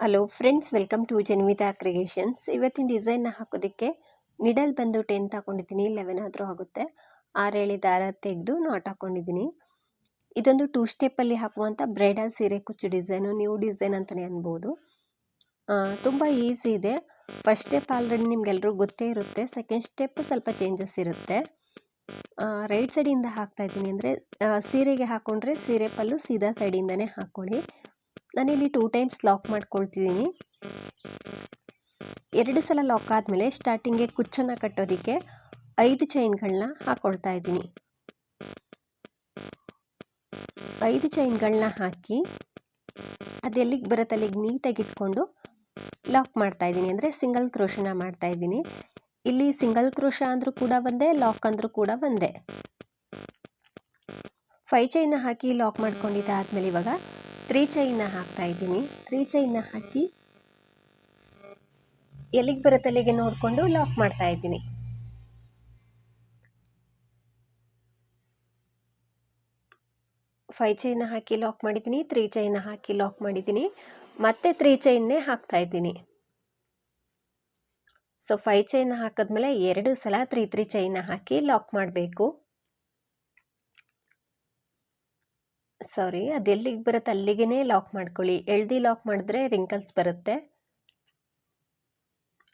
Hello friends welcome to Janvita creations ಇವತ್ತಿನ ಡಿಸೈನ್ನ ಹಾಕೋದಕ್ಕೆ ನಿಡಲ್ ಬಂದು ಟೆನ್ ತಗೊಂಡಿದ್ದೀನಿ ಲೆವೆನ್ ಆದರೂ ಆಗುತ್ತೆ. ಆರೇಳಿ ದಾರ ತೆಗೆದು ನಾಟ್ ಹಾಕ್ಕೊಂಡಿದ್ದೀನಿ ಇದೊಂದು ಟೂ ಸ್ಟೆಪ್ಪಲ್ಲಿ ಹಾಕುವಂಥ ಬ್ರೈಡಲ್ ಸೀರೆ ಕುಚ್ಚು ಡಿಸೈನು ನ್ಯೂ ಡಿಸೈನ್ ಅಂತಲೇ ಅನ್ಬೋದು. ತುಂಬ ಈಸಿ ಇದೆ. ಫಸ್ಟ್ ಸ್ಟೆಪ್ ಆಲ್ರೆಡಿ ನಿಮ್ಗೆಲ್ರಿಗೂ ಗೊತ್ತೇ ಇರುತ್ತೆ. ಸೆಕೆಂಡ್ ಸ್ಟೆಪ್ ಸ್ವಲ್ಪ ಚೇಂಜಸ್ ಇರುತ್ತೆ. ರೈಟ್ ಸೈಡಿಂದ ಹಾಕ್ತಾ ಇದ್ದೀನಿ ಅಂದರೆ ಸೀರೆಗೆ ಹಾಕ್ಕೊಂಡ್ರೆ ಸೀರೆ ಪಲ್ಲು ಸೀದಾ ಸೈಡಿಂದನೇ ಹಾಕ್ಕೊಳ್ಳಿ ನಾನಿಲ್ಲಿ ಟೂ ಟೈಮ್ಸ್ ಲಾಕ್ ಮಾಡ್ಕೊಳ್ತಿದ್ದೀನಿ. ಎರಡು ಸಲ ಲಾಕ್ ಆದಮೇಲೆ ಸ್ಟಾರ್ಟಿಂಗ್ಗೆ ಕುಚ್ಚನ್ನು ಕಟ್ಟೋದಕ್ಕೆ ಐದು ಚೈನ್ಗಳನ್ನ ಹಾಕ್ಕೊಳ್ತಾ ಇದ್ದೀನಿ. ಐದು ಚೈನ್ಗಳನ್ನ ಹಾಕಿ ಅದೆಲ್ಲಿಗೆ ಬರುತ್ತೆ ಅಲ್ಲಿಗೆ ನೀಟಾಗಿ ಇಟ್ಕೊಂಡು ಲಾಕ್ ಮಾಡ್ತಾ ಇದ್ದೀನಿ. ಅಂದರೆ ಸಿಂಗಲ್ ಕ್ರೋಶನ ಮಾಡ್ತಾ ಇದ್ದೀನಿ. ಇಲ್ಲಿ ಸಿಂಗಲ್ ಕ್ರೋಶ ಅಂದರೂ ಕೂಡ ಒಂದೇ ಲಾಕ್ ಅಂದರೂ ಕೂಡ ಒಂದೇ. ಫೈ ಚೈನ್ ಹಾಕಿ ಲಾಕ್ ಮಾಡ್ಕೊಂಡಿದ್ದಾದ್ಮೇಲೆ ಇವಾಗ ತ್ರೀ ಚೈನ್ನ ಹಾಕ್ತಾ ಇದ್ದೀನಿ. ತ್ರೀ ಚೈನ್ನ ಹಾಕಿ ಎಲ್ಲಿಗೆ ಬರುತ್ತೆ ಅಲ್ಲಿಗೆ ನೋಡಿಕೊಂಡು ಲಾಕ್ ಮಾಡ್ತಾ ಇದ್ದೀನಿ. ಫೈ ಚೈನ್ನ ಹಾಕಿ ಲಾಕ್ ಮಾಡಿದ್ದೀನಿ, ತ್ರೀ ಚೈನ್ನ ಹಾಕಿ ಲಾಕ್ ಮಾಡಿದ್ದೀನಿ. ಮತ್ತೆ ತ್ರೀ ಚೈನ್ನೇ ಹಾಕ್ತಾ ಇದ್ದೀನಿ. ಸೊ ಫೈ ಚೈನ್ ಹಾಕಿದ್ಮೇಲೆ ಎರಡು ಸಲ ತ್ರೀ ತ್ರೀ ಚೈನ್ನ ಹಾಕಿ ಲಾಕ್ ಮಾಡಬೇಕು. ಸಾರಿ ಅದು ಎಲ್ಲಿಗೆ ಬರುತ್ತೆ ಅಲ್ಲಿಗೇ ಲಾಕ್ ಮಾಡ್ಕೊಳ್ಳಿ. ಎಳ್ದಿ ಲಾಕ್ ಮಾಡಿದ್ರೆ ರಿಂಕಲ್ಸ್ ಬರುತ್ತೆ.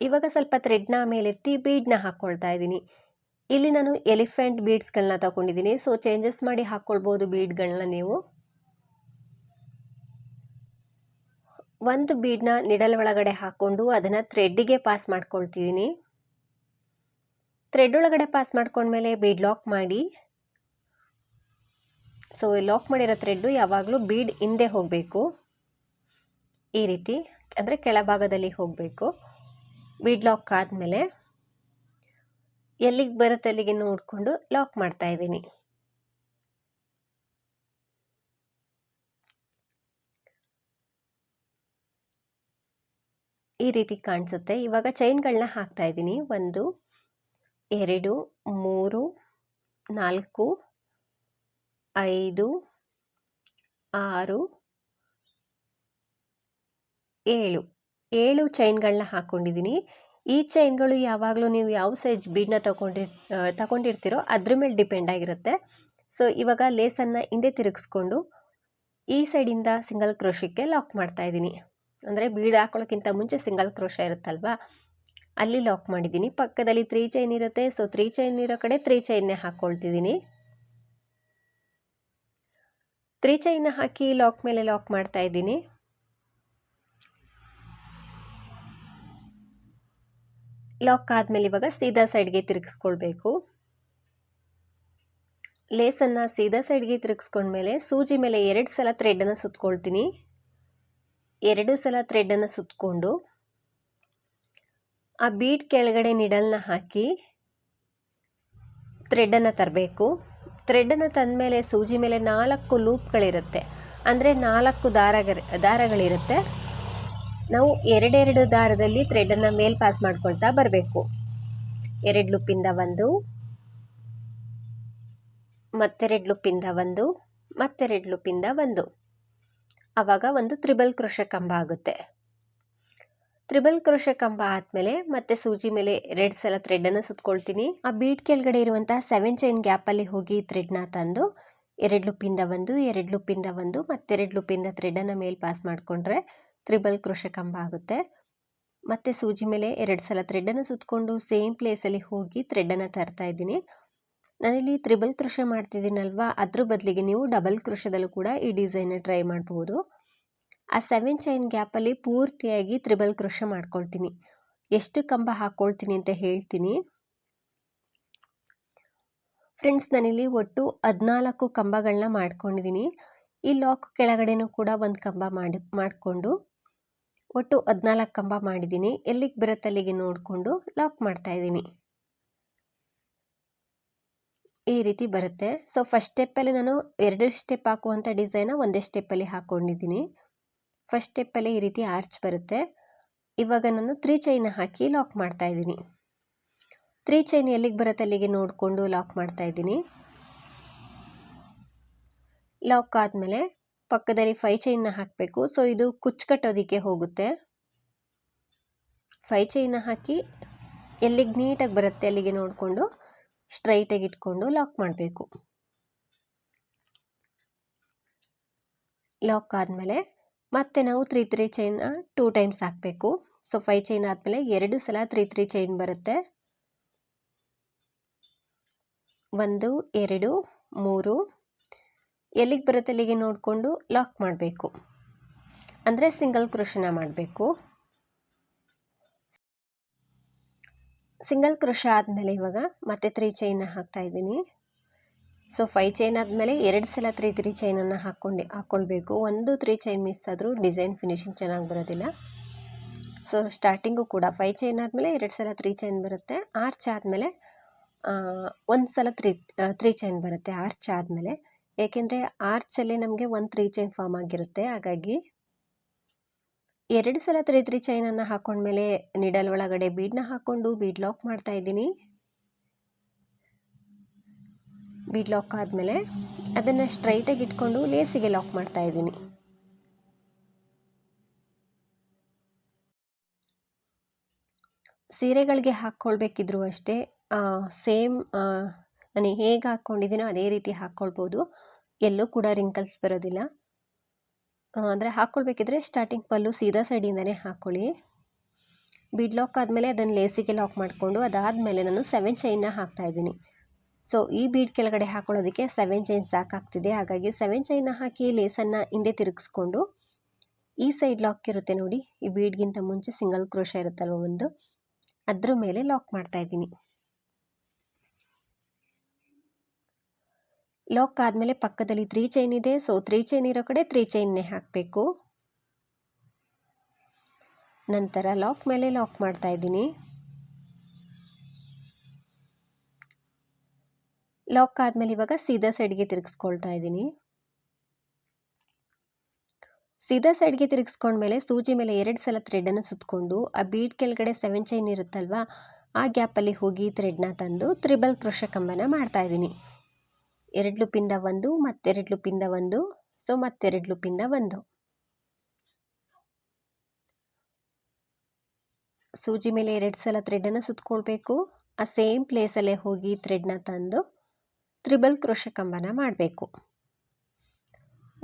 ಇವಾಗ ಸ್ವಲ್ಪ ಥ್ರೆಡ್ನ ಮೇಲೆತ್ತಿ ಬೀಡ್ನ ಹಾಕ್ಕೊಳ್ತಾ ಇದ್ದೀನಿ. ಇಲ್ಲಿ ನಾನು ಎಲಿಫೆಂಟ್ ಬೀಡ್ಸ್ಗಳನ್ನ ತಗೊಂಡಿದ್ದೀನಿ. ಸೊ ಚೇಂಜಸ್ ಮಾಡಿ ಹಾಕ್ಕೊಳ್ಬೋದು ಬೀಡ್ಗಳನ್ನ ನೀವು. ಒಂದು ಬೀಡ್ನ ನಿಡಲ್ ಒಳಗಡೆ ಹಾಕ್ಕೊಂಡು ಅದನ್ನು ಥ್ರೆಡ್ಡಿಗೆ ಪಾಸ್ ಮಾಡ್ಕೊಳ್ತಿದ್ದೀನಿ. ಥ್ರೆಡ್ ಒಳಗಡೆ ಪಾಸ್ ಮಾಡ್ಕೊಂಡ್ಮೇಲೆ ಬೀಡ್ ಲಾಕ್ ಮಾಡಿ. ಸೊ ಲಾಕ್ ಮಾಡಿರೋ ಥ್ರೆಡ್ಡು ಯಾವಾಗಲೂ ಬೀಡ್ ಹಿಂದೆ ಹೋಗಬೇಕು. ಈ ರೀತಿ, ಅಂದರೆ ಕೆಳಭಾಗದಲ್ಲಿ ಹೋಗಬೇಕು. ಬೀಡ್ ಲಾಕ್ ಆದಮೇಲೆ ಎಲ್ಲಿಗೆ ಬರುತ್ತೆ ಅಲ್ಲಿಗೆ ನೋಡಿಕೊಂಡು ಲಾಕ್ ಮಾಡ್ತಾ ಇದ್ದೀನಿ. ಈ ರೀತಿ ಕಾಣಿಸುತ್ತೆ. ಇವಾಗ ಚೈನ್ಗಳನ್ನ ಹಾಕ್ತಾ ಇದ್ದೀನಿ. ಒಂದು, ಎರಡು, ಮೂರು, ನಾಲ್ಕು ಐದು, ಆರು, ಏಳು. ಏಳು ಚೈನ್ಗಳನ್ನ ಹಾಕ್ಕೊಂಡಿದ್ದೀನಿ ಈ ಚೈನ್ಗಳು ಯಾವಾಗಲೂ ನೀವು ಯಾವ ಸೈಜ್ ಬೀಡನ್ನ ತಗೊಂಡಿರ್ ತಗೊಂಡಿರ್ತೀರೋ ಅದ್ರ ಮೇಲೆ ಡಿಪೆಂಡ್ ಆಗಿರುತ್ತೆ. ಸೊ, ಇವಾಗ ಲೇಸನ್ನು ಹಿಂದೆ ತಿರುಗಿಸ್ಕೊಂಡು ಈ ಸೈಡಿಂದ ಸಿಂಗಲ್ ಕ್ರೋಶಕ್ಕೆ ಲಾಕ್ ಮಾಡ್ತಾ ಇದ್ದೀನಿ. ಅಂದರೆ ಬೀಡ್ ಹಾಕೊಳ್ಳೋಕ್ಕಿಂತ ಮುಂಚೆ ಸಿಂಗಲ್ ಕ್ರೋಶ ಇರುತ್ತಲ್ವಾ? ಅಲ್ಲಿ ಲಾಕ್ ಮಾಡಿದ್ದೀನಿ. ಪಕ್ಕದಲ್ಲಿ ತ್ರೀ ಚೈನ್ ಇರುತ್ತೆ. ಸೊ, ತ್ರೀ ಚೈನ್ ಇರೋ ಕಡೆ ತ್ರೀ ಚೈನ್ನೇ ಹಾಕ್ಕೊಳ್ತಿದ್ದೀನಿ ತ್ರೀ ಚೈನ ಹಾಕಿ ಲಾಕ್ ಮೇಲೆ ಲಾಕ್ ಮಾಡ್ತಾ ಇದ್ದೀನಿ. ಲಾಕ್ ಆದಮೇಲೆ ಇವಾಗ ಸೀದಾ ಸೈಡ್ಗೆ ತಿರುಗಿಸ್ಕೊಳ್ಬೇಕು. ಲೇಸನ್ನು ಸೀದಾ ಸೈಡ್ಗೆ ತಿರುಗಿಸ್ಕೊಂಡ್ಮೇಲೆ ಸೂಜಿ ಮೇಲೆ ಎರಡು ಸಲ ಥ್ರೆಡನ್ನು ಸುತ್ಕೊಳ್ತೀನಿ. ಎರಡು ಸಲ ಥ್ರೆಡನ್ನು ಸುತ್ತಕೊಂಡು ಆ ಬೀಟ್ ಕೆಳಗಡೆ ನಿಡಲ್ನ ಹಾಕಿ ಥ್ರೆಡನ್ನು ತರಬೇಕು. ಥ್ರೆಡನ್ನು ತಂದಮೇಲೆ ಸೂಜಿ ಮೇಲೆ ನಾಲ್ಕು ಲೂಪ್ಗಳಿರುತ್ತೆ. ಅಂದರೆ ನಾಲ್ಕು ದಾರ ದಾರಗಳಿರುತ್ತೆ. ನಾವು ಎರಡೆರಡು ದಾರದಲ್ಲಿ ಥ್ರೆಡನ್ನು ಮೇಲ್ ಪಾಸ್ ಮಾಡ್ಕೊಳ್ತಾ ಬರಬೇಕು. ಎರಡು ಲೂಪಿಂದ ಒಂದು, ಮತ್ತೆರಡು ಲೂಪಿಂದ ಒಂದು, ಮತ್ತೆರಡು ಲೂಪಿಂದ ಒಂದು. ಆವಾಗ ಒಂದು ತ್ರಿಬಲ್ ಕೃಷ ಕಂಬ ಆಗುತ್ತೆ. ತ್ರಿಬಲ್ ಕ್ರೋಶ ಕಂಬ ಆದಮೇಲೆ ಮತ್ತೆ ಸೂಜಿ ಮೇಲೆ ಎರಡು ಸಲ ಥ್ರೆಡನ್ನು ಸುತ್ಕೊಳ್ತೀನಿ. ಆ ಬೀಟ್ ಕೆಳಗಡೆ ಇರುವಂತಹ ಸೆವೆನ್ ಚೈನ್ ಗ್ಯಾಪಲ್ಲಿ ಹೋಗಿ ಥ್ರೆಡ್ನ ತಂದು, ಎರಡು ಲುಪ್ಪಿಂದ ಒಂದು, ಎರಡು ಲುಪ್ಪಿಂದ ಒಂದು ಮತ್ತೆರಡು ಲುಪ್ಪಿಂದ ಥ್ರೆಡನ್ನು ಮೇಲೆ ಪಾಸ್ ಮಾಡಿಕೊಂಡ್ರೆ ತ್ರಿಬಲ್ ಕ್ರೋಶ ಕಂಬ ಆಗುತ್ತೆ. ಮತ್ತೆ ಸೂಜಿ ಮೇಲೆ ಎರಡು ಸಲ ಥ್ರೆಡನ್ನು ಸುತ್ತಕೊಂಡು ಸೇಮ್ ಪ್ಲೇಸಲ್ಲಿ ಹೋಗಿ ಥ್ರೆಡನ್ನು ತರ್ತಾ ಇದ್ದೀನಿ. ನಾನಿಲ್ಲಿ ತ್ರಿಬಲ್ ಕ್ರೋಶ ಮಾಡ್ತಿದ್ದೀನಲ್ವಾ? ಅದ್ರ ಬದಲಿಗೆ ನೀವು ಡಬಲ್ ಕ್ರೋಶದಲ್ಲೂ ಕೂಡ ಈ ಡಿಸೈನ ಟ್ರೈ ಮಾಡ್ಬೋದು. ಆ ಸೆವೆನ್ ಚೈನ್ ಗ್ಯಾಪಲ್ಲಿ ಪೂರ್ತಿಯಾಗಿ ತ್ರಿಬಲ್ ಕ್ರೋಶ ಮಾಡ್ಕೊಳ್ತೀನಿ. ಎಷ್ಟು ಕಂಬ ಹಾಕ್ಕೊಳ್ತೀನಿ ಅಂತ ಹೇಳ್ತೀನಿ. ಫ್ರೆಂಡ್ಸ್, ನಾನಿಲ್ಲಿ ಒಟ್ಟು ಹದಿನಾಲ್ಕು ಕಂಬಗಳನ್ನ ಮಾಡ್ಕೊಂಡಿದ್ದೀನಿ ಈ ಲಾಕ್ ಕೆಳಗಡೆನೂ ಕೂಡ ಒಂದು ಕಂಬ ಮಾಡಿ, ಮಾಡಿಕೊಂಡು ಒಟ್ಟು ಹದಿನಾಲ್ಕು ಕಂಬ ಮಾಡಿದ್ದೀನಿ ಎಲ್ಲಿಗೆ ಬರುತ್ತೆ ಅಲ್ಲಿಗೆ ನೋಡಿಕೊಂಡು ಲಾಕ್ ಮಾಡ್ತಾ ಇದ್ದೀನಿ. ಈ ರೀತಿ ಬರುತ್ತೆ. ಸೊ, ಫಸ್ಟ್ ಸ್ಟೆಪ್ಪಲ್ಲಿ ನಾನು ಎರಡು ಸ್ಟೆಪ್ ಹಾಕುವಂಥ ಡಿಸೈನ ಒಂದೇ ಸ್ಟೆಪ್ಪಲ್ಲಿ ಹಾಕ್ಕೊಂಡಿದ್ದೀನಿ ಫಸ್ಟ್ ಸ್ಟೆಪ್ಪಲ್ಲಿ ಈ ರೀತಿ ಆರ್ಚ್ ಬರುತ್ತೆ. ಇವಾಗ ನಾನು ತ್ರೀ ಚೈನ್ ಹಾಕಿ ಲಾಕ್ ಮಾಡ್ತಾ ಇದ್ದೀನಿ. ತ್ರೀ ಚೈನ್ ಎಲ್ಲಿಗೆ ಬರುತ್ತೆ ಅಲ್ಲಿಗೆ ನೋಡಿಕೊಂಡು ಲಾಕ್ ಮಾಡ್ತಾ ಇದ್ದೀನಿ. ಲಾಕ್ ಆದಮೇಲೆ ಪಕ್ಕದಲ್ಲಿ ಫೈ ಚೈನ್ನ ಹಾಕಬೇಕು. ಸೊ ಇದು ಕುಚ್ಚು ಕಟ್ಟೋದಕ್ಕೆ ಹೋಗುತ್ತೆ ಫೈ ಚೈನ್ನ ಹಾಕಿ ಎಲ್ಲಿಗೆ ನೀಟಾಗಿ ಬರುತ್ತೆ ಅಲ್ಲಿಗೆ ನೋಡಿಕೊಂಡು ಸ್ಟ್ರೈಟಾಗಿ ಇಟ್ಕೊಂಡು ಲಾಕ್ ಮಾಡಬೇಕು. ಲಾಕ್ ಆದಮೇಲೆ ಮತ್ತೆ ನಾವು ತ್ರೀ ತ್ರೀ ಚೈನ್ನ ಟೂ ಟೈಮ್ಸ್ ಹಾಕಬೇಕು. ಸೊ ಫೈ ಚೈನ್ ಆದಮೇಲೆ ಎರಡು ಸಲ ತ್ರೀ ತ್ರೀ ಚೈನ್ ಬರುತ್ತೆ. ಒಂದು, ಎರಡು, ಮೂರು. ಎಲ್ಲಿಗೆ ಬರುತ್ತೆ ಅಲ್ಲಿಗೆ ನೋಡಿಕೊಂಡು ಲಾಕ್ ಮಾಡಬೇಕು. ಅಂದರೆ ಸಿಂಗಲ್ ಕೃಷಿನ ಮಾಡಬೇಕು. ಸಿಂಗಲ್ ಕೃಷ ಆದಮೇಲೆ ಇವಾಗ ಮತ್ತೆ ತ್ರೀ ಚೈನ್ನ ಹಾಕ್ತಾ ಇದ್ದೀನಿ. ಸೊ ಫೈ ಚೈನ್ ಆದಮೇಲೆ ಎರಡು ಸಲ ತ್ರೀ ತ್ರೀ ಚೈನನ್ನು ಹಾಕ್ಕೊಂಡು ಹಾಕ್ಕೊಳ್ಬೇಕು ಒಂದು ತ್ರೀ ಚೈನ್ ಮಿಸ್ ಆದರೂ ಡಿಸೈನ್ ಫಿನಿಶಿಂಗ್ ಚೆನ್ನಾಗಿ ಬರೋದಿಲ್ಲ. ಸೊ ಸ್ಟಾರ್ಟಿಂಗು ಕೂಡ ಫೈ ಚೈನ್ ಆದಮೇಲೆ ಎರಡು ಸಲ ತ್ರೀ ಚೈನ್ ಬರುತ್ತೆ. ಆರ್ಚ್ ಆದಮೇಲೆ ಒಂದು ಸಲ ತ್ರೀ ತ್ರೀ ಚೈನ್ ಬರುತ್ತೆ ಆರ್ಚ್ ಆದಮೇಲೆ. ಏಕೆಂದರೆ ಆರ್ಚಲ್ಲಿ ನಮಗೆ ಒಂದು ತ್ರೀ ಚೈನ್ ಫಾರ್ಮ್ ಆಗಿರುತ್ತೆ. ಹಾಗಾಗಿ ಎರಡು ಸಲ ತ್ರೀ ತ್ರೀ ಚೈನನ್ನು ಹಾಕೊಂಡ್ಮೇಲೆ ನಿಡಲ್ ಒಳಗಡೆ ಬೀಡನ್ನ ಹಾಕ್ಕೊಂಡು ಬೀಡ್ ಲಾಕ್ ಮಾಡ್ತಾ ಇದ್ದೀನಿ. ಬೀಡ್ ಲಾಕ್ ಆದಮೇಲೆ ಅದನ್ನು ಸ್ಟ್ರೈಟಾಗಿ ಇಟ್ಕೊಂಡು ಲೇಸಿಗೆ ಲಾಕ್ ಮಾಡ್ತಾ ಇದ್ದೀನಿ. ಸೀರೆಗಳಿಗೆ ಹಾಕ್ಕೊಳ್ಬೇಕಿದ್ರು ಅಷ್ಟೇ ಸೇಮ್ ನಾನು ಹೇಗೆ ಹಾಕ್ಕೊಂಡಿದ್ದೀನೋ ಅದೇ ರೀತಿ ಹಾಕ್ಕೊಳ್ಬೋದು. ಎಲ್ಲೂ ಕೂಡ ರಿಂಕಲ್ಸ್ ಬರೋದಿಲ್ಲ. ಅಂದರೆ ಹಾಕ್ಕೊಳ್ಬೇಕಿದ್ರೆ ಸ್ಟಾರ್ಟಿಂಗ್ ಪಲ್ಲು ಸೀದಾ ಸೈಡಿಂದನೇ ಹಾಕ್ಕೊಳ್ಳಿ ಬಿಡ್ ಲಾಕ್ ಆದಮೇಲೆ ಅದನ್ನು ಲೇಸಿಗೆ ಲಾಕ್ ಮಾಡಿಕೊಂಡು ಅದಾದಮೇಲೆ ನಾನು ಸೆವೆನ್ ಚೈನ್ನ ಹಾಕ್ತಾಯಿದ್ದೀನಿ ಸೊ ಈ ಬೀಡ್ ಕೆಳಗಡೆ ಹಾಕೊಳ್ಳೋದಕ್ಕೆ ಸೆವೆನ್ ಚೈನ್ ಸಾಕಾಗ್ತಿದೆ ಹಾಗಾಗಿ ಸೆವೆನ್ ಚೈನ್ನ ಹಾಕಿ ಲೇಸನ್ನು ಹಿಂದೆ ತಿರುಗಿಸ್ಕೊಂಡು ಈ ಸೈಡ್ ಲಾಕ್ ಇರುತ್ತೆ ನೋಡಿ. ಈ ಬೀಡ್ಗಿಂತ ಮುಂಚೆ ಸಿಂಗಲ್ ಕ್ರೋಶ ಇರುತ್ತಲ್ವ ಒಂದು? ಅದ್ರ ಮೇಲೆ ಲಾಕ್ ಮಾಡ್ತಾ ಇದ್ದೀನಿ. ಲಾಕ್ ಆದಮೇಲೆ ಪಕ್ಕದಲ್ಲಿ ತ್ರೀ ಚೈನ್ ಇದೆ. ಸೊ ತ್ರೀ ಚೈನ್ ಇರೋ ಕಡೆ ತ್ರೀ ಚೈನ್ನೇ ಹಾಕಬೇಕು. ನಂತರ ಲಾಕ್ ಮೇಲೆ ಲಾಕ್ ಮಾಡ್ತಾ ಇದ್ದೀನಿ. ಲಾಕ್ ಆದಮೇಲೆ ಇವಾಗ ಸೀದಾ ಸೈಡ್ಗೆ ತಿರುಗಿಸ್ಕೊಳ್ತಾ ಇದ್ದೀನಿ. ಸೀದಾ ಸೈಡ್ಗೆ ತಿರುಗಿಸ್ಕೊಂಡ್ಮೇಲೆ ಸೂಜಿ ಮೇಲೆ ಎರಡು ಸಲ ಥ್ರೆಡನ್ನು ಸುತ್ತಕೊಂಡು ಆ ಬೀಡ್ ಕೆಳಗಡೆ ಸೆವೆನ್ ಚೈನ್ ಇರುತ್ತಲ್ವಾ, ಆ ಗ್ಯಾಪಲ್ಲಿ ಹೋಗಿ ಥ್ರೆಡ್ನ ತಂದು ತ್ರಿಬಲ್ ಕೃಷ ಕಂಬನ ಮಾಡ್ತಾ ಇದ್ದೀನಿ. ಎರಡು ಲುಪಿಂದ ಒಂದು, ಮತ್ತೆರಡು ಲುಪಿಂದ ಒಂದು ಸೊ ಮತ್ತೆರಡು ಲುಪಿಂದ ಒಂದು. ಸೂಜಿ ಮೇಲೆ ಎರಡು ಸಲ ಥ್ರೆಡನ್ನು ಸುತ್ತಕೊಳ್ಬೇಕು ಆ ಸೇಮ್ ಪ್ಲೇಸಲ್ಲೇ ಹೋಗಿ ಥ್ರೆಡ್ನ ತಂದು ತ್ರಿಬಲ್ ಕ್ರೋಶ ಮಾಡಬೇಕು.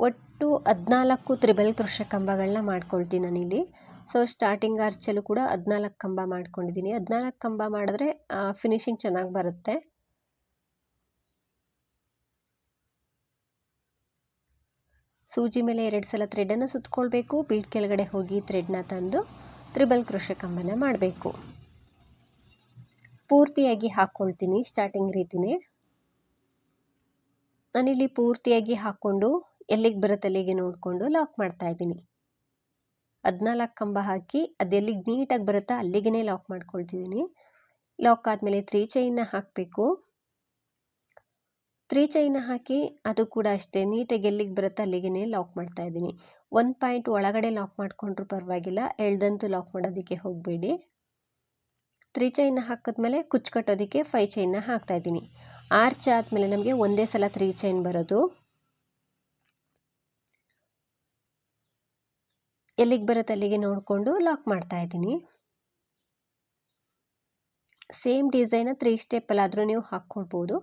ಒಟ್ಟು ಹದಿನಾಲ್ಕು ತ್ರಿಬಲ್ ಕ್ರೋಶ ಮಾಡ್ಕೊಳ್ತೀನಿ ನಾನಿಲ್ಲಿ. ಸೊ ಸ್ಟಾರ್ಟಿಂಗ್ ಆರ್ಚಲ್ಲೂ ಕೂಡ ಹದಿನಾಲ್ಕು ಕಂಬ ಮಾಡ್ಕೊಂಡಿದ್ದೀನಿ. ಹದಿನಾಲ್ಕು ಕಂಬ ಮಾಡಿದ್ರೆ ಫಿನಿಶಿಂಗ್ ಚೆನ್ನಾಗಿ ಬರುತ್ತೆ. ಸೂಜಿ ಮೇಲೆ ಎರಡು ಸಲ ಥ್ರೆಡನ್ನು ಸುತ್ತಕೊಳ್ಬೇಕು ಬೀಡ್ ಕೆಳಗಡೆ ಹೋಗಿ ಥ್ರೆಡ್ನ ತಂದು ತ್ರಿಬಲ್ ಕ್ರೋಶ ಮಾಡಬೇಕು. ಪೂರ್ತಿಯಾಗಿ ಹಾಕ್ಕೊಳ್ತೀನಿ ಸ್ಟಾರ್ಟಿಂಗ್ ರೀತಿನೇ. ನಾನಿಲ್ಲಿ ಪೂರ್ತಿಯಾಗಿ ಹಾಕ್ಕೊಂಡು ಎಲ್ಲಿಗೆ ಬರುತ್ತೆ ಅಲ್ಲಿಗೆ ನೋಡಿಕೊಂಡು ಲಾಕ್ ಮಾಡ್ತಾ ಇದ್ದೀನಿ. ಹದಿನಾಲ್ಕು ಕಂಬ ಹಾಕಿ ಅದೆಲ್ಲಿಗೆ ನೀಟಾಗಿ ಬರುತ್ತಾ ಅಲ್ಲಿಗೆ ಲಾಕ್ ಮಾಡ್ಕೊಳ್ತಿದ್ದೀನಿ. ಲಾಕ್ ಆದಮೇಲೆ ತ್ರೀ ಚೈನ್ನ ಹಾಕಬೇಕು. ತ್ರೀ ಚೈನ್ನ ಹಾಕಿ ಅದು ಕೂಡ ಅಷ್ಟೇ ನೀಟಾಗಿ ಎಲ್ಲಿಗೆ ಬರುತ್ತೆ ಅಲ್ಲಿಗೆ ಲಾಕ್ ಮಾಡ್ತಾ ಇದ್ದೀನಿ. ಒಂದು ಪಾಯಿಂಟ್ ಒಳಗಡೆ ಲಾಕ್ ಮಾಡಿಕೊಂಡ್ರೂ ಪರವಾಗಿಲ್ಲ, ಎಳ್ದಂತೂ ಲಾಕ್ ಮಾಡೋದಕ್ಕೆ ಹೋಗಬೇಡಿ. ತ್ರೀ ಚೈನ್ನ ಹಾಕಿದ್ಮೇಲೆ ಕುಚ್ಚು ಕಟ್ಟೋದಕ್ಕೆ ಫೈ ಚೈನ್ನ ಹಾಕ್ತಾ ಇದ್ದೀನಿ. ಆರ್ಚ್ ಆದಮೇಲೆ ನಮಗೆ ಒಂದೇ ಸಲ ತ್ರೀ ಚೈನ್ ಬರೋದು. ಎಲ್ಲಿಗೆ ಬರುತ್ತೆ ಅಲ್ಲಿಗೆ ನೋಡಿಕೊಂಡು ಲಾಕ್ ಮಾಡ್ತಾ ಇದ್ದೀನಿ. ಸೇಮ್ ಡಿಸೈನ ತ್ರೀ ಸ್ಟೆಪ್ಪಲ್ಲಾದರೂ ನೀವು ಹಾಕ್ಕೊಡ್ಬೋದು.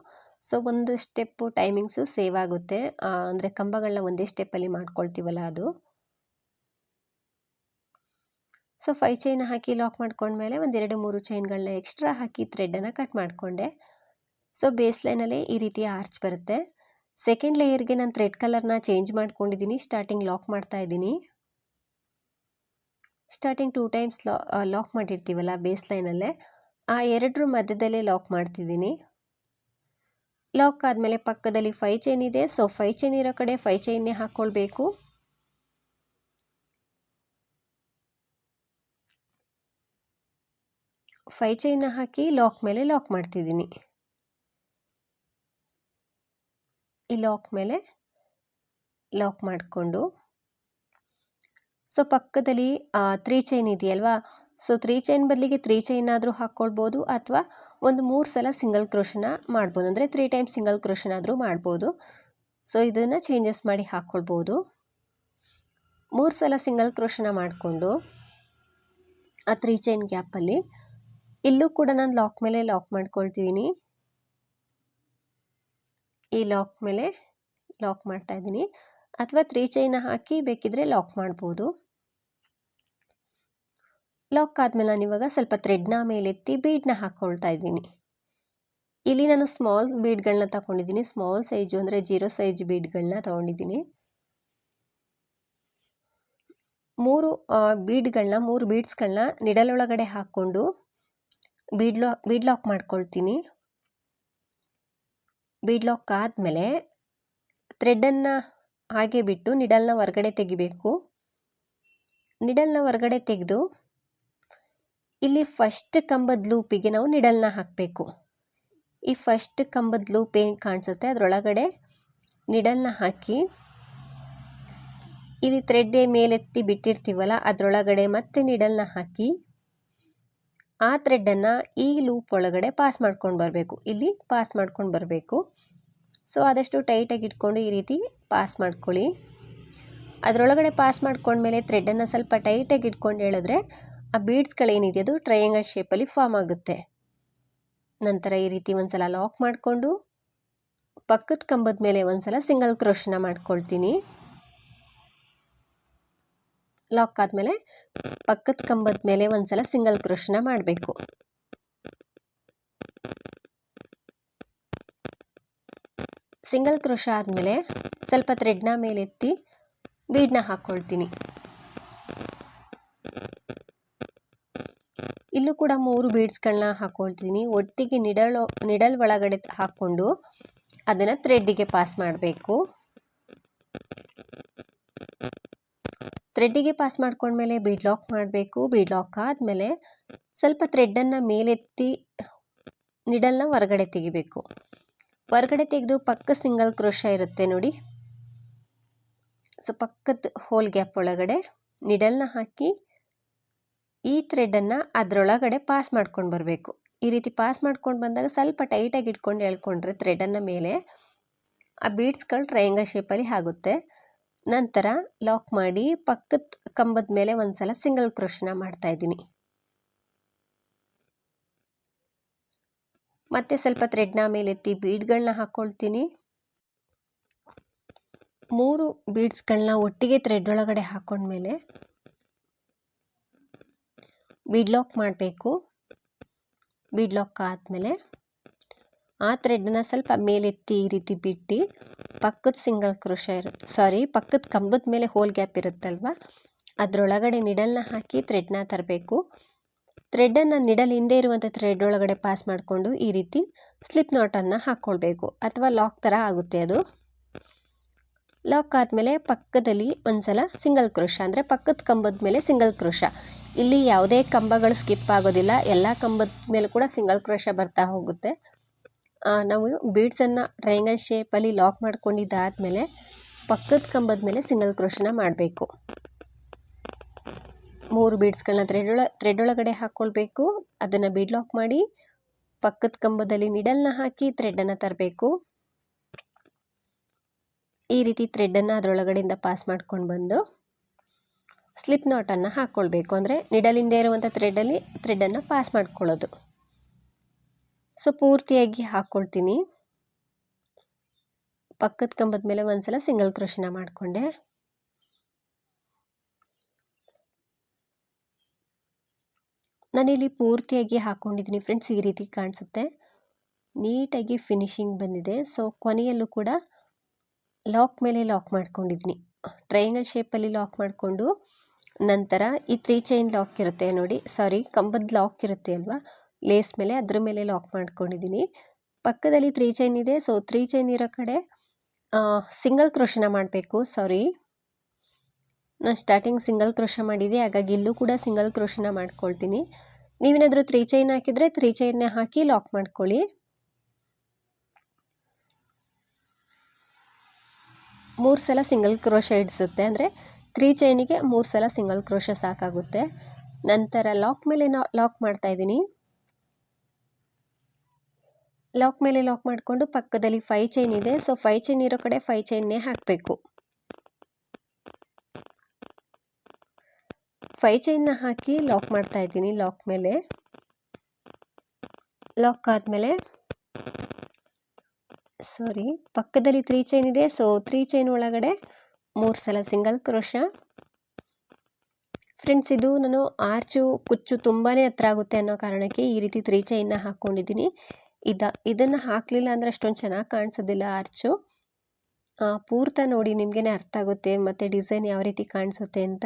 ಸೊ, ಒಂದು ಸ್ಟೆಪ್ಪು ಟೈಮಿಂಗ್ಸು ಸೇವ್ ಆಗುತ್ತೆ. ಅಂದರೆ ಕಂಬಗಳನ್ನ ಒಂದೇ ಸ್ಟೆಪ್ಪಲ್ಲಿ ಮಾಡ್ಕೊಳ್ತೀವಲ್ಲ ಅದು. ಸೊ ಫೈ ಚೈನ್ ಹಾಕಿ ಲಾಕ್ ಮಾಡ್ಕೊಂಡ್ಮೇಲೆ ಒಂದೆರಡು ಮೂರು ಚೈನ್ಗಳನ್ನ ಎಕ್ಸ್ಟ್ರಾ ಹಾಕಿ ಥ್ರೆಡನ್ನು ಕಟ್ ಮಾಡಿಕೊಂಡೆ. ಸೊ, ಬೇಸ್ ಲೈನಲ್ಲಿ ಈ ರೀತಿ ಆರ್ಚ್ ಬರುತ್ತೆ. ಸೆಕೆಂಡ್ ಲೇಯರ್ಗೆ ನಾನು ಥ್ರೆಡ್ ಕಲರ್ನ ಚೇಂಜ್ ಮಾಡ್ಕೊಂಡಿದ್ದೀನಿ. ಸ್ಟಾರ್ಟಿಂಗ್ ಲಾಕ್ ಮಾಡ್ತಾ ಇದ್ದೀನಿ. ಸ್ಟಾರ್ಟಿಂಗ್ ಟೂ ಟೈಮ್ಸ್ ಲಾ ಲಾಕ್ ಮಾಡಿರ್ತೀವಲ್ಲ ಬೇಸ್ ಲೈನಲ್ಲೇ. ಆ ಎರಡರ ಮಧ್ಯದಲ್ಲೇ ಲಾಕ್ ಮಾಡ್ತಿದ್ದೀನಿ. ಲಾಕ್ ಆದಮೇಲೆ ಪಕ್ಕದಲ್ಲಿ ಫೈ ಚೈನ್ ಇದೆ. ಸೊ, ಫೈ ಚೈನ್ ಇರೋ ಕಡೆ ಫೈ ಚೈನ್ನೇ ಹಾಕ್ಕೊಳ್ಬೇಕು ಫೈ ಚೈನ್ನ ಹಾಕಿ ಲಾಕ್ ಮೇಲೆ ಲಾಕ್ ಮಾಡ್ತಿದ್ದೀನಿ. ಈ ಲಾಕ್ ಮೇಲೆ ಲಾಕ್ ಮಾಡಿಕೊಂಡು ಸೊ ಪಕ್ಕದಲ್ಲಿ ತ್ರೀ ಚೈನ್ ಇದೆಯಲ್ವಾ? ಸೊ ತ್ರೀ ಚೈನ್ ಬದಲಿಗೆ ತ್ರೀ ಚೈನ್ ಆದರೂ ಹಾಕ್ಕೊಳ್ಬೋದು ಅಥವಾ ಒಂದು ಮೂರು ಸಲ ಸಿಂಗಲ್ ಕ್ರೋಶನ ಮಾಡ್ಬೋದು. ಅಂದರೆ ತ್ರೀ ಟೈಮ್ ಸಿಂಗಲ್ ಕ್ರೋಷನ್ ಆದರೂ ಮಾಡ್ಬೋದು. ಸೊ ಇದನ್ನು ಚೇಂಜಸ್ ಮಾಡಿ ಹಾಕ್ಕೊಳ್ಬೋದು. ಮೂರು ಸಲ ಸಿಂಗಲ್ ಕ್ರೋಶನ ಮಾಡಿಕೊಂಡು, ಆ ತ್ರೀ ಚೈನ್ ಗ್ಯಾಪಲ್ಲಿ ಇಲ್ಲೂ ಕೂಡ ನಾನು ಲಾಕ್ ಮೇಲೆ ಲಾಕ್ ಮಾಡ್ಕೊಳ್ತಿದ್ದೀನಿ ಈ ಲಾಕ್ ಮೇಲೆ ಲಾಕ್ ಮಾಡ್ತಾ ಇದ್ದೀನಿ. ಅಥವಾ ತ್ರೀ ಚೈನ ಹಾಕಿ ಬೇಕಿದ್ರೆ ಲಾಕ್ ಮಾಡ್ಬೋದು. ಲಾಕ್ ಆದಮೇಲೆ ನಾನು ಇವಾಗ ಸ್ವಲ್ಪ ಥ್ರೆಡ್ನ ಮೇಲೆತ್ತಿ ಬೀಡ್ನ ಹಾಕ್ಕೊಳ್ತಾ ಇದ್ದೀನಿ. ಇಲ್ಲಿ ನಾನು ಸ್ಮಾಲ್ ಬೀಡ್ಗಳನ್ನ ತಗೊಂಡಿದ್ದೀನಿ. ಸ್ಮಾಲ್ ಸೈಜು ಅಂದರೆ ಜೀರೋ ಸೈಜ್ ಬೀಡ್ಗಳನ್ನ ತಗೊಂಡಿದ್ದೀನಿ. ಮೂರು ಬೀಡ್ಗಳನ್ನ ಮೂರು ಬೀಡ್ಸ್ಗಳನ್ನ ನಿಡಲೊಳಗಡೆ ಹಾಕ್ಕೊಂಡು ಬೀಡ್ ಲಾ ಬೀಡ್ ಲಾಕ್ ಮಾಡ್ಕೊಳ್ತೀನಿ. ಬೀಡ್ ಲಾಕ್ ಆದಮೇಲೆ ಥ್ರೆಡ್ಡನ್ನು ಹಾಗೆ ಬಿಟ್ಟು ನಿಡಲ್ನ ಹೊರಗಡೆ ತೆಗಿಬೇಕು. ನಿಡಲ್ನ ಹೊರಗಡೆ ತೆಗೆದು ಇಲ್ಲಿ ಫಸ್ಟ್ ಕಂಬದ ಲೂಪಿಗೆ ನಾವು ನಿಡಲ್ನ ಹಾಕಬೇಕು. ಈ ಫಸ್ಟ್ ಕಂಬದ ಲೂಪ್ ಏನು ಕಾಣಿಸುತ್ತೆ? ಅದರೊಳಗಡೆ ನಿಡಲ್ನ ಹಾಕಿ ಇಲ್ಲಿ ಥ್ರೆಡ್ ಮೇಲೆತ್ತಿ ಬಿಟ್ಟಿರ್ತೀವಲ್ಲ, ಅದರೊಳಗಡೆ ಮತ್ತೆ ನಿಡಲ್ನ ಹಾಕಿ ಆ ಥ್ರೆಡ್ಡನ್ನು ಈ ಲೂಪ್ ಒಳಗಡೆ ಪಾಸ್ ಮಾಡ್ಕೊಂಡು ಬರಬೇಕು. ಇಲ್ಲಿ ಪಾಸ್ ಮಾಡ್ಕೊಂಡು ಬರಬೇಕು. ಸೊ, ಆದಷ್ಟು ಟೈಟಾಗಿ ಇಟ್ಕೊಂಡು ಈ ರೀತಿ ಪಾಸ್ ಮಾಡ್ಕೊಳ್ಳಿ. ಅದರೊಳಗಡೆ ಪಾಸ್ ಮಾಡ್ಕೊಂಡ್ಮೇಲೆ ಥ್ರೆಡ್ಡನ್ನು ಸ್ವಲ್ಪ ಟೈಟಾಗಿ ಇಟ್ಕೊಂಡು ಹೇಳಿದ್ರೆ ಆ ಬೀಡ್ಸ್ಗಳೇನಿದೆ ಅದು ಟ್ರಯಾಂಗಲ್ ಶೇಪಲ್ಲಿ ಫಾರ್ಮ್ ಆಗುತ್ತೆ. ನಂತರ ಈ ರೀತಿ ಒಂದ್ಸಲ ಲಾಕ್ ಮಾಡಿಕೊಂಡು ಪಕ್ಕದ ಕಂಬದ ಮೇಲೆ ಒಂದ್ಸಲ ಸಿಂಗಲ್ ಕ್ರೋಶನ ಮಾಡ್ಕೊಳ್ತೀನಿ. ಲಾಕ್ ಆದಮೇಲೆ ಪಕ್ಕದ ಕಂಬದ ಮೇಲೆ ಒಂದ್ಸಲ ಸಿಂಗಲ್ ಕ್ರೋಶನ ಮಾಡಬೇಕು. ಸಿಂಗಲ್ ಕ್ರೋಶ ಆದಮೇಲೆ ಸ್ವಲ್ಪ ಥ್ರೆಡ್ನ ಮೇಲೆತ್ತಿ ಬೀಡನ್ನ ಹಾಕ್ಕೊಳ್ತೀನಿ ಇಲ್ಲೂ ಕೂಡ ಮೂರು ಬೀಡ್ಸ್ಗಳನ್ನ ಹಾಕ್ಕೊಳ್ತೀನಿ ಒಟ್ಟಿಗೆ ನಿಡಲ್ ನಿಡಲ್ ಒಳಗಡೆ ಹಾಕ್ಕೊಂಡು ಅದನ್ನು ಥ್ರೆಡ್ಡಿಗೆ ಪಾಸ್ ಮಾಡಬೇಕು. ಥ್ರೆಡ್ಡಿಗೆ ಪಾಸ್ ಮಾಡ್ಕೊಂಡ್ಮೇಲೆ ಬೀಡ್ ಲಾಕ್ ಮಾಡಬೇಕು. ಬೀಡ್ ಲಾಕ್ ಆದಮೇಲೆ ಸ್ವಲ್ಪ ಥ್ರೆಡ್ಡನ್ನು ಮೇಲೆತ್ತಿ ನಿಡಲ್ನ ಹೊರಗಡೆ ತೆಗಿಬೇಕು. ಹೊರಗಡೆ ತೆಗೆದು ಪಕ್ಕ ಸಿಂಗಲ್ ಕ್ರೋಶ ಇರುತ್ತೆ ನೋಡಿ. ಸೊ ಪಕ್ಕದ ಹೋಲ್ ಗ್ಯಾಪ್ ಒಳಗಡೆ ನಿಡಲ್ನ ಹಾಕಿ ಈ ಥ್ರೆಡ್ಡನ್ನು ಅದರೊಳಗಡೆ ಪಾಸ್ ಮಾಡ್ಕೊಂಡು ಬರಬೇಕು. ಈ ರೀತಿ ಪಾಸ್ ಮಾಡ್ಕೊಂಡು ಬಂದಾಗ ಸ್ವಲ್ಪ ಟೈಟಾಗಿ ಇಟ್ಕೊಂಡು ಎಳ್ಕೊಂಡ್ರೆ ಥ್ರೆಡನ್ನು ಮೇಲೆ ಆ ಬೀಡ್ಸ್ಗಳು ಟ್ರಯಾಂಗಲ್ ಶೇಪಲ್ಲಿ ಆಗುತ್ತೆ. ನಂತರ ಲಾಕ್ ಮಾಡಿ ಪಕ್ಕದ ಕಂಬದ ಮೇಲೆ ಒಂದ್ಸಲ ಸಿಂಗಲ್ ಕ್ರೋಶನ ಮಾಡ್ತಾ ಇದ್ದೀನಿ. ಮತ್ತೆ ಸ್ವಲ್ಪ ಥ್ರೆಡ್ನ ಮೇಲೆತ್ತಿ ಬೀಡ್ಗಳನ್ನ ಹಾಕ್ಕೊಳ್ತೀನಿ ಮೂರು ಬೀಡ್ಸ್ಗಳನ್ನ ಒಟ್ಟಿಗೆ ಥ್ರೆಡ್ ಒಳಗಡೆ ಹಾಕೊಂಡ್ಮೇಲೆ ಬೀಡ್ ಲಾಕ್ ಮಾಡಬೇಕು. ಬೀಡ್ ಲಾಕ್ ಆದಮೇಲೆ ಆ ಥ್ರೆಡ್ನ ಸ್ವಲ್ಪ ಮೇಲೆತ್ತಿ ಈ ರೀತಿ ಬಿಟ್ಟು ಪಕ್ಕದ ಸಿಂಗಲ್ ಕ್ರೋಶ ಇರುತ್ತೆ ಸಾರಿ ಪಕ್ಕದ ಕಂಬದ ಮೇಲೆ ಹೋಲ್ ಗ್ಯಾಪ್ ಇರುತ್ತಲ್ವ? ಅದರೊಳಗಡೆ ನಿಡಲ್ನ ಹಾಕಿ ಥ್ರೆಡ್ನ ತರಬೇಕು. ಥ್ರೆಡ್ಡನ್ನು ನಿಡಲ್ ಹಿಂದೆ ಇರುವಂಥ ಥ್ರೆಡ್ ಒಳಗಡೆ ಪಾಸ್ ಮಾಡಿಕೊಂಡು ಈ ರೀತಿ ಸ್ಲಿಪ್ ನಾಟನ್ನು ಹಾಕ್ಕೊಳ್ಬೇಕು ಅಥವಾ ಲಾಕ್ ಥರ ಆಗುತ್ತೆ ಅದು. ಲಾಕ್ ಆದಮೇಲೆ ಪಕ್ಕದಲ್ಲಿ ಒಂದ್ಸಲ ಸಿಂಗಲ್ ಕ್ರೋಶ ಅಂದರೆ ಪಕ್ಕದ ಕಂಬದ ಮೇಲೆ ಸಿಂಗಲ್ ಕ್ರೋಶ ಇಲ್ಲಿ ಯಾವುದೇ ಕಂಬಗಳು ಸ್ಕಿಪ್ ಆಗೋದಿಲ್ಲ, ಎಲ್ಲ ಕಂಬದ ಮೇಲೆ ಕೂಡ ಸಿಂಗಲ್ ಕ್ರೋಶ ಬರ್ತಾ ಹೋಗುತ್ತೆ. ನಾವು ಬೀಡ್ಸನ್ನು ಟ್ರಯಾಂಗಲ್ ಶೇಪಲ್ಲಿ ಲಾಕ್ ಮಾಡ್ಕೊಂಡಿದ್ದಾದಮೇಲೆ ಪಕ್ಕದ ಕಂಬದ ಮೇಲೆ ಸಿಂಗಲ್ ಕ್ರೋಶನ ಮಾಡಬೇಕು. ಮೂರು ಬೀಡ್ಸ್ಗಳನ್ನ ಥ್ರೆಡ್ ಒಳ ಒಳಗಡೆ ಹಾಕ್ಕೊಳ್ಬೇಕು ಅದನ್ನು ಬೀಡ್ ಲಾಕ್ ಮಾಡಿ ಪಕ್ಕದ ಕಂಬದಲ್ಲಿ ನಿಡಲ್ನ ಹಾಕಿ ಥ್ರೆಡನ್ನು ತರಬೇಕು. ಈ ರೀತಿ ಥ್ರೆಡನ್ನು ಅದರೊಳಗಡೆಯಿಂದ ಪಾಸ್ ಮಾಡ್ಕೊಂಡು ಬಂದು ಸ್ಲಿಪ್ ನಾಟನ್ನು ಹಾಕ್ಕೊಳ್ಬೇಕು ಅಂದರೆ ನಿಡಲಿಂದ ಇರುವಂಥ ಥ್ರೆಡಲ್ಲಿ ಥ್ರೆಡನ್ನು ಪಾಸ್ ಮಾಡ್ಕೊಳ್ಳೋದು. ಸೊ ಪೂರ್ತಿಯಾಗಿ ಹಾಕ್ಕೊಳ್ತೀನಿ ಪಕ್ಕದ ಕಂಬದ ಮೇಲೆ ಒಂದ್ಸಲ ಸಿಂಗಲ್ ಕ್ರೋಶನ ಮಾಡಿಕೊಂಡೆ. ನಾನಿಲ್ಲಿ ಪೂರ್ತಿಯಾಗಿ ಹಾಕ್ಕೊಂಡಿದ್ದೀನಿ ಫ್ರೆಂಡ್ಸ್, ಈ ರೀತಿ ಕಾಣಿಸುತ್ತೆ. ನೀಟಾಗಿ ಫಿನಿಶಿಂಗ್ ಬಂದಿದೆ. ಸೊ ಕೊನೆಯಲ್ಲೂ ಕೂಡ ಲಾಕ್ ಮೇಲೆ ಲಾಕ್ ಮಾಡ್ಕೊಂಡಿದ್ದೀನಿ ಟ್ರಯಾಂಗಲ್ ಶೇಪಲ್ಲಿ ಲಾಕ್ ಮಾಡಿಕೊಂಡು ನಂತರ ಈ ತ್ರೀ ಚೈನ್ ಲಾಕ್ ಇರುತ್ತೆ ನೋಡಿ. ಸಾರಿ, ಕಂಬದ ಲಾಕ್ ಇರುತ್ತೆ ಅಲ್ವಾ? ಲೇಸ್ ಮೇಲೆ, ಅದ್ರ ಮೇಲೆ ಲಾಕ್ ಮಾಡ್ಕೊಂಡಿದ್ದೀನಿ ಪಕ್ಕದಲ್ಲಿ ತ್ರೀ ಚೈನ್ ಇದೆ. ಸೊ ತ್ರೀ ಚೈನ್ ಇರೋ ಕಡೆ ಸಿಂಗಲ್ ಕ್ರೋಶನ ಮಾಡಬೇಕು. ಸಾರಿ ನಾನು ಸ್ಟಾರ್ಟಿಂಗ್ ಸಿಂಗಲ್ ಕ್ರೋಶ ಮಾಡಿದೆ. ಹಾಗಾಗಿ ಇಲ್ಲೂ ಕೂಡ ಸಿಂಗಲ್ ಕ್ರೋಶನ ಮಾಡ್ಕೊಳ್ತೀನಿ. ನೀವೇನಾದರೂ ತ್ರೀ ಚೈನ್ ಹಾಕಿದರೆ ತ್ರೀ ಚೈನ್ನೇ ಹಾಕಿ ಲಾಕ್ ಮಾಡ್ಕೊಳ್ಳಿ. ಮೂರು ಸಲ ಸಿಂಗಲ್ ಕ್ರೋಶ ಹಿಡಿಸುತ್ತೆ ಅಂದರೆ ತ್ರೀ ಚೈನಿಗೆ ಮೂರು ಸಲ ಸಿಂಗಲ್ ಕ್ರೋಶ ಸಾಕಾಗುತ್ತೆ. ನಂತರ ಲಾಕ್ ಮೇಲೆ ಲಾಕ್ ಮಾಡ್ತಾ ಇದ್ದೀನಿ ಲಾಕ್ ಮೇಲೆ ಲಾಕ್ ಮಾಡಿಕೊಂಡು ಪಕ್ಕದಲ್ಲಿ ಫೈ ಚೈನ್ ಇದೆ. ಸೊ ಫೈ ಚೈನ್ ಇರೋ ಕಡೆ ಫೈ ಚೈನ್ನೇ ಹಾಕಬೇಕು. ಫೈ ಚೈನ್ನ ಹಾಕಿ ಲಾಕ್ ಮಾಡ್ತಾ ಇದ್ದೀನಿ ಲಾಕ್ ಮೇಲೆ. ಲಾಕ್ ಆದಮೇಲೆ ಸಾರಿ ಪಕ್ಕದಲ್ಲಿ ತ್ರೀ ಚೈನ್ ಇದೆ. ಸೊ ತ್ರೀ ಚೈನ್ ಒಳಗಡೆ ಮೂರು ಸಲ ಸಿಂಗಲ್ ಕ್ರೋಶ ಫ್ರೆಂಡ್ಸ್ ಇದು ನಾನು ಆರ್ಚು, ಕುಚ್ಚು ತುಂಬಾ ಹತ್ರ ಆಗುತ್ತೆ ಅನ್ನೋ ಕಾರಣಕ್ಕೆ ಈ ರೀತಿ ತ್ರೀ ಚೈನ್ನ ಹಾಕ್ಕೊಂಡಿದ್ದೀನಿ ಇದ, ಇದನ್ನು ಹಾಕಲಿಲ್ಲ ಅಂದರೆ ಅಷ್ಟೊಂದು ಚೆನ್ನಾಗಿ ಕಾಣಿಸೋದಿಲ್ಲ ಆರ್ಚು ಪೂರ್ತ ನೋಡಿ ನಿಮಗೇ ಅರ್ಥ ಆಗುತ್ತೆ ಮತ್ತು ಡಿಸೈನ್ ಯಾವ ರೀತಿ ಕಾಣಿಸುತ್ತೆ ಅಂತ.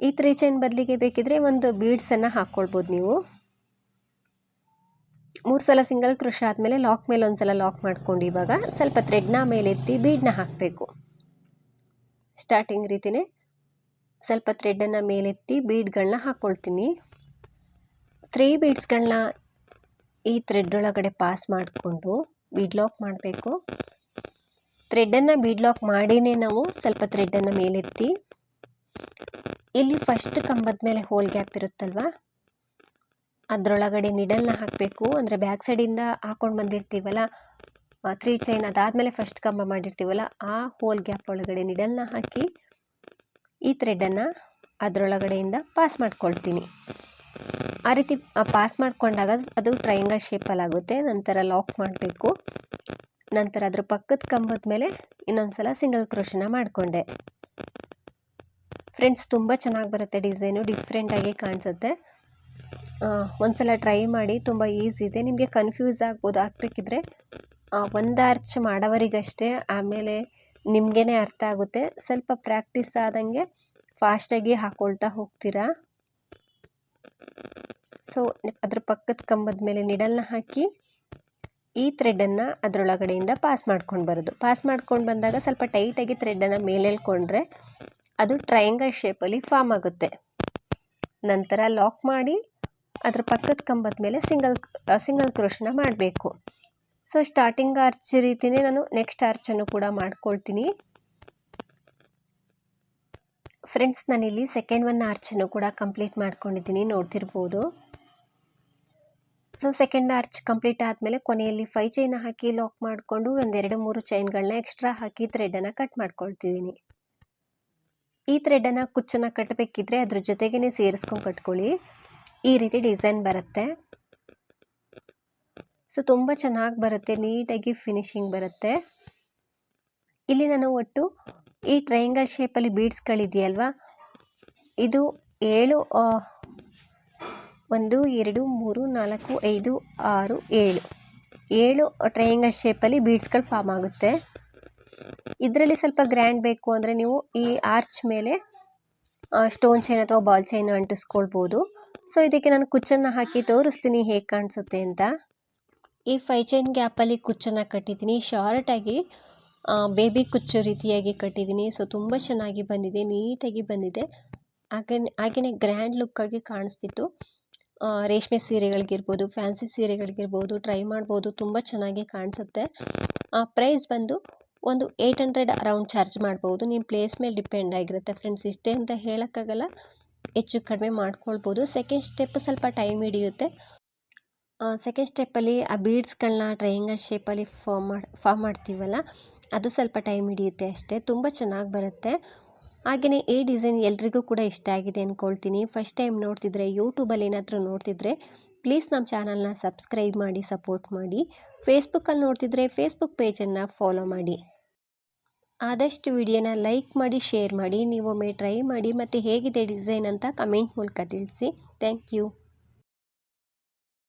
ಈ ತ್ರೀ ಚೈನ್ ಬದಲಿಗೆ ಬೇಕಿದ್ರೆ ಒಂದು ಬೀಡ್ಸನ್ನು ಹಾಕ್ಕೊಳ್ಬೋದು ನೀವು. ಮೂರು ಸಲ ಸಿಂಗಲ್ ಕೃಷಿ ಆದಮೇಲೆ ಲಾಕ್ ಮೇಲೆ ಒಂದು ಸಲ ಲಾಕ್ ಮಾಡ್ಕೊಂಡು ಇವಾಗ ಸ್ವಲ್ಪ ಥ್ರೆಡ್ನ ಮೇಲೆತ್ತಿ ಬೀಡನ್ನ ಹಾಕಬೇಕು. ಸ್ಟಾರ್ಟಿಂಗ್ ರೀತಿಯೇ ಸ್ವಲ್ಪ ಥ್ರೆಡನ್ನು ಮೇಲೆತ್ತಿ ಬೀಡ್ಗಳನ್ನ ಹಾಕ್ಕೊಳ್ತೀನಿ ತ್ರೀ ಬೀಡ್ಸ್ಗಳನ್ನ ಈ ಥ್ರೆಡ್ ಒಳಗಡೆ ಪಾಸ್ ಮಾಡಿಕೊಂಡು ಬೀಡ್ ಲಾಕ್ ಮಾಡಬೇಕು. ಥ್ರೆಡನ್ನು ಬೀಡ್ ಲಾಕ್ ಮಾಡಿನೇ ನಾವು ಸ್ವಲ್ಪ ಥ್ರೆಡನ್ನು ಮೇಲೆತ್ತಿ, ಇಲ್ಲಿ ಫಸ್ಟ್ ಕಂಬದ ಮೇಲೆ ಹೋಲ್ ಗ್ಯಾಪ್ ಇರುತ್ತಲ್ವ? ಅದರೊಳಗಡೆ ನಿಡಲ್ನ ಹಾಕಬೇಕು. ಅಂದರೆ ಬ್ಯಾಕ್ ಸೈಡಿಂದ ಹಾಕೊಂಡು ಬಂದಿರ್ತೀವಲ್ಲ ತ್ರೀ ಚೈನ್ ಅದಾದಮೇಲೆ ಫಸ್ಟ್ ಕಂಬ ಮಾಡಿರ್ತೀವಲ್ಲ, ಆ ಹೋಲ್ ಗ್ಯಾಪ್ ಒಳಗಡೆ ನಿಡಲ್ನ ಹಾಕಿ ಈ ಥ್ರೆಡನ್ನು ಅದರೊಳಗಡೆಯಿಂದ ಪಾಸ್ ಮಾಡ್ಕೊಳ್ತೀನಿ. ಆ ರೀತಿ ಪಾಸ್ ಮಾಡಿಕೊಂಡಾಗ ಅದು ಟ್ರಯಾಂಗಲ್ ಶೇಪಲ್ಲಾಗುತ್ತೆ ನಂತರ ಲಾಕ್ ಮಾಡಬೇಕು. ನಂತರ ಅದ್ರ ಪಕ್ಕದ ಕಂಬದ ಮೇಲೆ ಇನ್ನೊಂದು ಸಲ ಸಿಂಗಲ್ ಕ್ರೋಶನ ಮಾಡಿಕೊಂಡೆ. ಫ್ರೆಂಡ್ಸ್ ತುಂಬ ಚೆನ್ನಾಗಿ ಬರುತ್ತೆ ಡಿಸೈನು ಡಿಫ್ರೆಂಟಾಗಿ ಕಾಣಿಸುತ್ತೆ. ಒಂದು ಸಲ ಟ್ರೈ ಮಾಡಿ ತುಂಬ ಈಸಿ ಇದೆ. ನಿಮಗೆ ಕನ್ಫ್ಯೂಸ್ ಆಗ್ಬೋದು. ಹಾಕ್ಬೇಕಿದ್ರೆ ಒಂದು ಆರ್ಚ್ ಮಾಡೋವರಿಗಷ್ಟೇ. ಆಮೇಲೆ ನಿಮಗೇ ಅರ್ಥ ಆಗುತ್ತೆ. ಸ್ವಲ್ಪ ಪ್ರಾಕ್ಟೀಸ್ ಆದಂಗೆ ಫಾಸ್ಟಾಗಿ ಹಾಕ್ಕೊಳ್ತಾ ಹೋಗ್ತೀರಾ? ಸೊ ಅದ್ರ ಪಕ್ಕದ ಕಂಬದ ಮೇಲೆ ನಿಡಲ್ನ ಹಾಕಿ ಈ ಥ್ರೆಡನ್ನು ಅದರೊಳಗಡೆಯಿಂದ ಪಾಸ್ ಮಾಡ್ಕೊಂಡು ಬರೋದು. ಪಾಸ್ ಮಾಡ್ಕೊಂಡು ಬಂದಾಗ ಸ್ವಲ್ಪ ಟೈಟಾಗಿ ಥ್ರೆಡನ್ನು ಮೇಲೆ ಎಳ್ಕೊಂಡ್ರೆ ಅದು ಟ್ರಯಾಂಗಲ್ ಶೇಪಲ್ಲಿ ಫಾರ್ಮ್ ಆಗುತ್ತೆ. ನಂತರ ಲಾಕ್ ಮಾಡಿ ಅದ್ರ ಪಕ್ಕದ ಕಂಬದ ಮೇಲೆ ಸಿಂಗಲ್ ಸಿಂಗಲ್ ಕ್ರೋಶನ ಮಾಡಬೇಕು. ಸೊ ಸ್ಟಾರ್ಟಿಂಗ್ ಆರ್ಚ್ ರೀತಿಯೇ ನಾನು ನೆಕ್ಸ್ಟ್ ಆರ್ಚನ್ನು ಕೂಡ ಮಾಡ್ಕೊಳ್ತೀನಿ. ಫ್ರೆಂಡ್ಸ್ ನಾನಿಲ್ಲಿ ಸೆಕೆಂಡ್ ಒನ್ ಆರ್ಚನ್ನು ಕೂಡ ಕಂಪ್ಲೀಟ್ ಮಾಡ್ಕೊಂಡಿದ್ದೀನಿ, ನೋಡ್ತಿರ್ಬೋದು. ಸೊ ಸೆಕೆಂಡ್ ಆರ್ಚ್ ಕಂಪ್ಲೀಟ್ ಆದಮೇಲೆ ಕೊನೆಯಲ್ಲಿ ಫೈ ಚೈನ್ ಹಾಕಿ ಲಾಕ್ ಮಾಡಿಕೊಂಡು ಒಂದೆರಡು ಮೂರು ಚೈನ್ಗಳನ್ನ ಎಕ್ಸ್ಟ್ರಾ ಹಾಕಿ ಥ್ರೆಡನ್ನು ಕಟ್ ಮಾಡ್ಕೊಳ್ತಿದ್ದೀನಿ. ಈ ಥ್ರೆಡನ್ನು ಕುಚ್ಚನ್ನು ಕಟ್ಟಬೇಕಿದ್ರೆ ಅದ್ರ ಜೊತೆಗೇ ಸೇರಿಸ್ಕೊಂಡು ಕಟ್ಕೊಳ್ಳಿ. ಈ ರೀತಿ ಡಿಸೈನ್ ಬರುತ್ತೆ. ಸೊ ತುಂಬ ಚೆನ್ನಾಗಿ ಬರುತ್ತೆ, ನೀಟಾಗಿ ಫಿನಿಶಿಂಗ್ ಬರುತ್ತೆ. ಇಲ್ಲಿ ನಾನು ಒಟ್ಟು ಈ ಟ್ರಯಾಂಗಲ್ ಶೇಪಲ್ಲಿ ಬೀಡ್ಸ್ಗಳಿದೆಯಲ್ವಾ ಇದು ಏಳು ಒಂದು, ಎರಡು, ಮೂರು, ನಾಲ್ಕು, ಐದು, ಆರು, ಏಳು. ಏಳು ಟ್ರಯಾಂಗಲ್ ಶೇಪಲ್ಲಿ ಬೀಡ್ಸ್ಗಳು ಫಾರ್ಮ್ ಆಗುತ್ತೆ. ಇದರಲ್ಲಿ ಸ್ವಲ್ಪ ಗ್ರ್ಯಾಂಡ್ ಬೇಕು ಅಂದರೆ ನೀವು ಈ ಆರ್ಚ್ ಮೇಲೆ ಸ್ಟೋನ್ ಚೈನ್ ಅಥವಾ ಬಾಲ್ ಚೈನ್ ಅಂಟಿಸ್ಕೊಳ್ಬೋದು. ಸೊ ಇದಕ್ಕೆ ನಾನು ಕುಚ್ಚನ್ನು ಹಾಕಿ ತೋರಿಸ್ತೀನಿ ಹೇಗೆ ಕಾಣಿಸುತ್ತೆ ಅಂತ. ಈ ಫೈ ಚೈನ್ ಗ್ಯಾಪಲ್ಲಿ ಕುಚ್ಚನ್ನು ಕಟ್ಟಿದ್ದೀನಿ. ಶಾರ್ಟಾಗಿ ಬೇಬಿ ಕುಚ್ಚು ರೀತಿಯಾಗಿ ಕಟ್ಟಿದ್ದೀನಿ. ಸೊ ತುಂಬ ಚೆನ್ನಾಗಿ ಬಂದಿದೆ, ನೀಟಾಗಿ ಬಂದಿದೆ. ಹಾಗೆ ಹಾಗೆಯೇ ಗ್ರ್ಯಾಂಡ್ ಲುಕ್ಕಾಗಿ ಕಾಣಿಸ್ತಿತ್ತು. ರೇಷ್ಮೆ ಸೀರೆಗಳಿಗಿರ್ಬೋದು ಫ್ಯಾನ್ಸಿ ಸೀರೆಗಳಿಗಿರ್ಬೋದು ಟ್ರೈ ಮಾಡ್ಬೋದು, ತುಂಬ ಚೆನ್ನಾಗಿ ಕಾಣಿಸುತ್ತೆ. ಪ್ರೈಸ್ ಬಂದು ಒಂದು ಏಯ್ಟ್ ಹಂಡ್ರೆಡ್ ಅರೌಂಡ್ ಚಾರ್ಜ್ ಮಾಡ್ಬೋದು. ನಿಮ್ಮ ಪ್ಲೇಸ್ ಮೇಲೆ ಡಿಪೆಂಡ್ ಆಗಿರುತ್ತೆ ಫ್ರೆಂಡ್ಸ್ ಇಷ್ಟೇ ಅಂತ ಹೇಳೋಕ್ಕಾಗಲ್ಲ. ಹೆಚ್ಚು ಕಡಿಮೆ ಮಾಡ್ಕೊಳ್ಬೋದು. ಸೆಕೆಂಡ್ ಸ್ಟೆಪ್ ಸ್ವಲ್ಪ ಟೈಮ್ ಹಿಡಿಯುತ್ತೆ. ಸೆಕೆಂಡ್ ಸ್ಟೆಪ್ಪಲ್ಲಿ ಆ ಬೀಡ್ಸ್ಗಳನ್ನ ಟ್ರಯಾಂಗಲ್ ಶೇಪಲ್ಲಿ ಫಾರ್ಮ್ ಮಾಡಿ ಫಾರ್ಮ್ ಮಾಡ್ತೀವಲ್ಲ ಅದು ಸ್ವಲ್ಪ ಟೈಮ್ ಹಿಡಿಯುತ್ತೆ ಅಷ್ಟೇ. ತುಂಬ ಚೆನ್ನಾಗಿ ಬರುತ್ತೆ. ಹಾಗೆಯೇ ಈ ಡಿಸೈನ್ ಎಲ್ರಿಗೂ ಕೂಡ ಇಷ್ಟ ಆಗಿದೆ ಅಂದ್ಕೊಳ್ತೀನಿ ಫಸ್ಟ್ ಟೈಮ್ ನೋಡ್ತಿದ್ರೆ ಯೂಟ್ಯೂಬಲ್ಲಿ ಏನಾದರೂ ನೋಡ್ತಿದ್ರೆ ಪ್ಲೀಸ್ ನಮ್ಮ ಚಾನಲ್ನ ಸಬ್ಸ್ಕ್ರೈಬ್ ಮಾಡಿ ಸಪೋರ್ಟ್ ಮಾಡಿ. ಫೇಸ್ಬುಕ್ಕಲ್ಲಿ ನೋಡ್ತಿದ್ರೆ ಫೇಸ್ಬುಕ್ ಪೇಜನ್ನು ಫಾಲೋ ಮಾಡಿ. ಆದಷ್ಟು ವಿಡಿಯೋನ ಲೈಕ್ ಮಾಡಿ ಶೇರ್ ಮಾಡಿ. ನೀವೊಮ್ಮೆ ಟ್ರೈ ಮಾಡಿ. ಮತ್ತು ಹೇಗಿದೆ ಡಿಸೈನ್ ಅಂತ ಕಮೆಂಟ್ ಮೂಲಕ ತಿಳಿಸಿ. Thank you